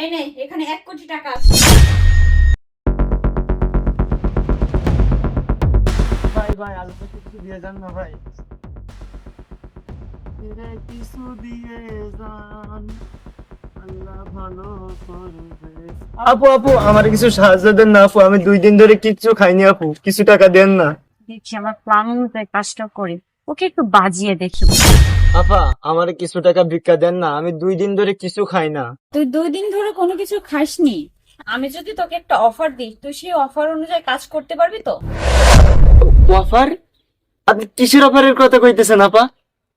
এই নে এখানে এক কোটি টাকা আছে। ভাই ভাই আলু কিছু দিয়ে যান না ভাই। কিছু দিয়ে যান আল্লাহ ভালো করবে। আপু আপু আমার কিছু সাহায্য দেন না আপু আমি দুই দিন ধরে কিচ্ছু খাইনি আপু কিছু টাকা দেন না। দেখছি আমার প্ল্যান অনুযায়ী কাজটা করি। ওকে একটু বাজিয়ে দেখি। আপা আমার কিছু টাকা ভিক্ষা দেন না আমি দুই দিন ধরে কিছু খাই না। তুই দুই দিন ধরে কোনো কিছু খাসনি? আমি যদি তোকে একটা অফার দিই তুই সেই অফার অনুযায়ী কাজ করতে পারবি তো? অফার আপনি কিসের অফারের কথা কইতেছেন আপা?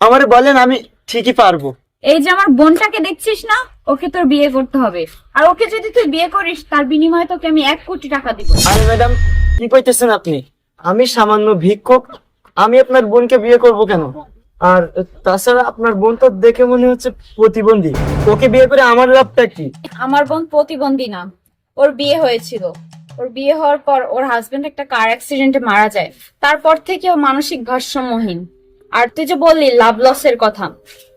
আমারে বলেন আমি ঠিকই পারব। এই যে আমার বোনটাকে দেখছিস না? ওকে তোর বিয়ে করতে হবে। আর ওকে যদি তুই বিয়ে করিস তার বিনিময়ে তোকে আমি এক কোটি টাকা দিব। আরে ম্যাডাম কি কইতেছেন আপনি? আমি সামান্য ভিক্ষুক আমি আপনার বোনকে বিয়ে করব কেন? আর তাছাড়া আপনার বোন তো দেখে মনে হচ্ছে প্রতিবন্ধী। ওকে বিয়ে করে আমার লাভটা কি? আমার বোন প্রতিবন্ধী না। ওর বিয়ে হয়েছিল। ওর বিয়ে হওয়ার পর ওর হাজবেন্ড একটা কার অ্যাক্সিডেন্টে মারা যায়। তারপর থেকে ও মানসিক ভারসাম্যহীন। আর তুই যে বললি লাভ লসের কথা,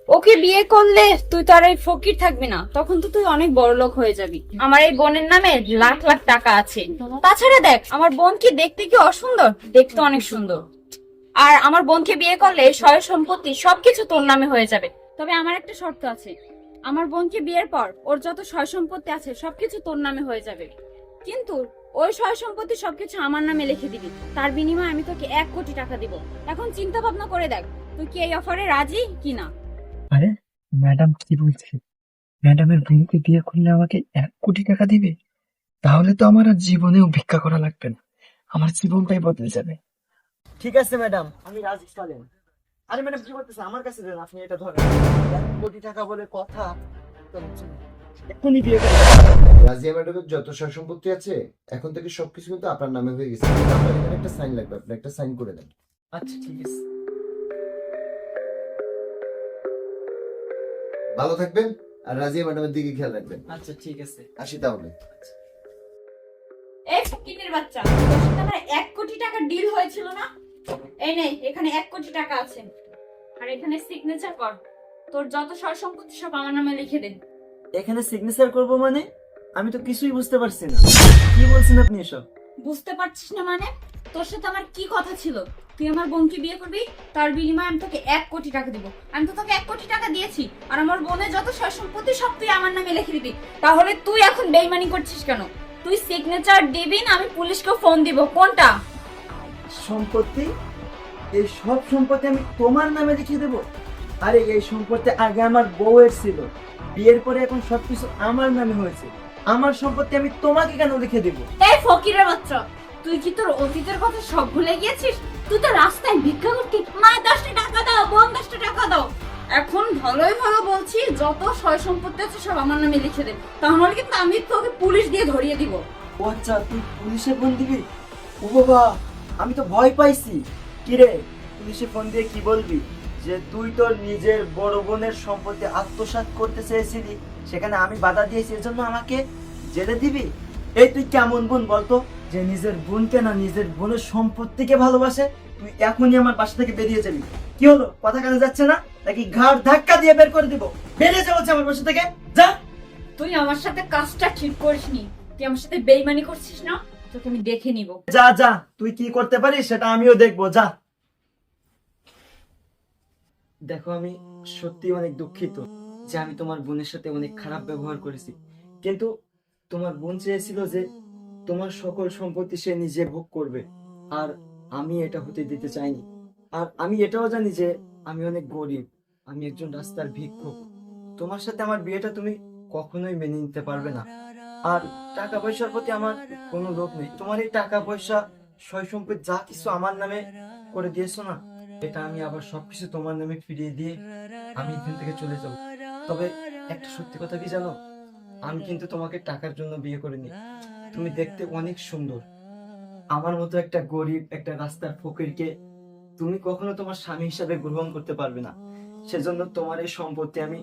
ওকে বিয়ে করলে তুই তো আর এই ফকির থাকবি না। তখন তো তুই অনেক বড় লোক হয়ে যাবি। আমার এই বোনের নামে লাখ লাখ টাকা আছে। তাছাড়া দেখ, আমার বোন কি দেখতে কি অসুন্দর? দেখতে অনেক সুন্দর। আর আমার বোনকে বিয়ে করলে সয় সম্পত্তি সবকিছু তোর নামে হয়ে যাবে। তবে আমার একটা শর্ত আছে। আমার বোনকে বিয়ের পর ওর যত সয় সম্পত্তি আছে সবকিছু তোর নামে হয়ে যাবে। কিন্তু ওই সয় সম্পত্তি সবকিছু আমার নামে লিখে দিবি। তার বিনিময়ে আমি তোকে এক কোটি টাকা দিব। এখন চিন্তা ভাবনা করে দেখ, তুই কি এই অফারে রাজি কি না? আরে, ম্যাডাম কি বলছে? ম্যাডামের বোনকে বিয়ে করলে আমাকে এক কোটি টাকা দিবে? তাহলে তো আমার আর জীবনেও ভিক্ষা করা লাগবে না। আমার জীবনটাই বদলে যাবে। ঠিক আছে ম্যাডাম আমি রাজি চলেন আরে ম্যাডাম কি করতেছে আমার কাছে দেন আপনি এটা ধরেন। এক কোটি টাকা বলে কথা। এক্ষুনি বিয়ে করে রাজিয়া ম্যাডামের যত সয় সম্পত্তি আছে এখন থেকে সবকিছু কিন্তু আপনার নামে হয়ে গেছে। আপনার এখানে একটা সাইন লাগবে আপনি একটা সাইন করে দেন। আচ্ছা ঠিক আছে। ভালো থাকবেন আর রাজিয়া ম্যাডামের দিকে খেয়াল রাখবেন। আচ্ছা ঠিক আছে। আসি তাহলে। এই ফকিনের বাচ্চা এক কোটি টাকার ডিল হয়েছিল না? এই নে এখানে এক কোটি টাকা আছে। আর এখানে সিগনেচার কর। তোর যত সয় সম্পত্তি সব আমার নামে লিখে দে। এখানে সিগনেচার করব মানে? আমি তো কিছুই বুঝতে পারছি না। কি বলছেন আপনি এসব? বুঝতে পারছিস না মানে? তোর সাথে আমার কি কথা ছিল? তুই আমার বোনকে বিয়ে করবি তার বিনিময়ে আমি তোকে এক কোটি টাকা দিব। আমি তো তোকে এক কোটি টাকা দিয়েছি আর আমার বোনের যত সয় সম্পত্তি সব তুই আমার নামে লিখে দিবি। তাহলে তুই এখন বেইমানি করছিস কেন? তুই সিগনেচার দিবি না আমি পুলিশকে ফোন দিব। কোনটা? সম্পত্তি? এই সব সম্পত্তি আমি তোমার নামে লিখে দেব। আরে এই সম্পত্তি আগে আমার বউয়ের ছিল। বিয়ের পরে এখন সবকিছু আমার নামে হয়েছে। আমার সম্পত্তি আমি তোমাকে কেন লিখে দেব? এই ফকিরের বাচ্চা তুই কি তোর অতীতের কথা সব ভুলে গিয়েছিস? তুই তো রাস্তায় ভিক্ষা করতি। মা দশটা টাকা দাও বোন দশটা টাকা দাও। এখন ভালোই ভালো বলছি যত সয় সম্পত্তি আছে সব আমার নামে লিখে দে। তাহলে কিন্তু আমি তোকে পুলিশ দিয়ে ধরিয়ে দিব। ও আচ্ছা তুই পুলিশে ফোন দিবি? ও বাবা আমি তো ভয় পাইছি। কিরে পুলিশে ফোন দিয়ে কি বলবি? যে তুই তোর নিজের বড় বোনের সম্পত্তি আত্মসাৎ করতে চেয়েছিলি, সেখানে আমি বাধা দিয়েছি এর জন্য আমাকে জেলে দিবি? এই তুই কেমন বোন বলতো? যে নিজের বোনকে না, নিজের বোনের সম্পত্তিকে ভালোবাসে, তুই এখনই আমার বাসা থেকে বেরিয়ে যাবি। কি হলো, কথা কানে যাচ্ছে না? নাকি ঘাড় ধাক্কা দিয়ে বের করে দিব? বেরিয়ে যাব আমার বাসা থেকে, যা। তুই আমার সাথে কাজটা ঠিক করিসনি। তুই আমার সাথে বেইমানি করছিস না? তোকে আমি দেখে নিব। যা যা, তুই কি করতে পারিস সেটা আমিও যা। দেখো, আমি সত্যি অনেক দুঃখিত যে আমি তোমার বোনের সাথে অনেক খারাপ ব্যবহার করেছি। কিন্তু তোমার বোন চেয়েছিল যে তোমার সকল সম্পত্তি সে নিজে ভোগ করবে, আর আমি এটা হতে দিতে চাইনি। আর আমি এটাও জানি যে আমি অনেক গরিব, আমি একজন রাস্তার ভিক্ষুক। তোমার সাথে আমার বিয়েটা তুমি কখনোই মেনে নিতে পারবে না। আর টাকা পয়সার প্রতি আমার কোনো লোভ নেই। তোমার এই টাকা পয়সা সয় সম্পত্তি যা কিছু আমার নামে করে দিয়েছ না, এটা আমি আবার সবকিছু তোমার নামে ফিরিয়ে দিয়ে আমি এখান থেকে চলে যাব। তবে একটা সত্যি কথা কি জানো? আমি কিন্তু তোমাকে টাকার জন্য বিয়ে করিনি। তুমি দেখতে অনেক সুন্দর। আমার মতো একটা গরিব, একটা রাস্তার ফকিরকে তুমি কখনো তোমার স্বামী হিসাবে গ্রহণ করতে পারবে না। সেজন্য তোমার এই সম্পত্তি আমি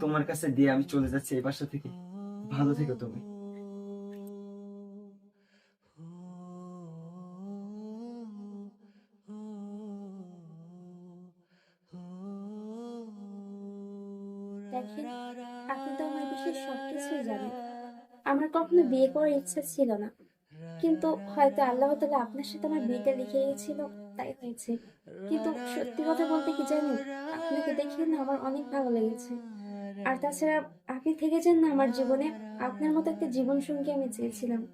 তোমার কাছে দিয়ে আমি চলে যাচ্ছি এই বাসা থেকে। ভালো থেকো তুমি। আপনি তো আমার বিষয়ে সবকিছুই জানেন। আমার কখনো বিয়ে করার ইচ্ছা ছিল না। কিন্তু হয়তো আল্লাহ তালা আপনার সাথে আমার বিয়েটা লিখে গিয়েছিল তাই হয়েছে। কিন্তু সত্যি কথা বলতে কি জানি আপনাকে দেখে না আমার অনেক ভালো লেগেছে। আর তাছাড়া আপনি থেকেছেন না আমার জীবনে। আপনার মতো একটা জীবনসঙ্গী আমি চেয়েছিলাম।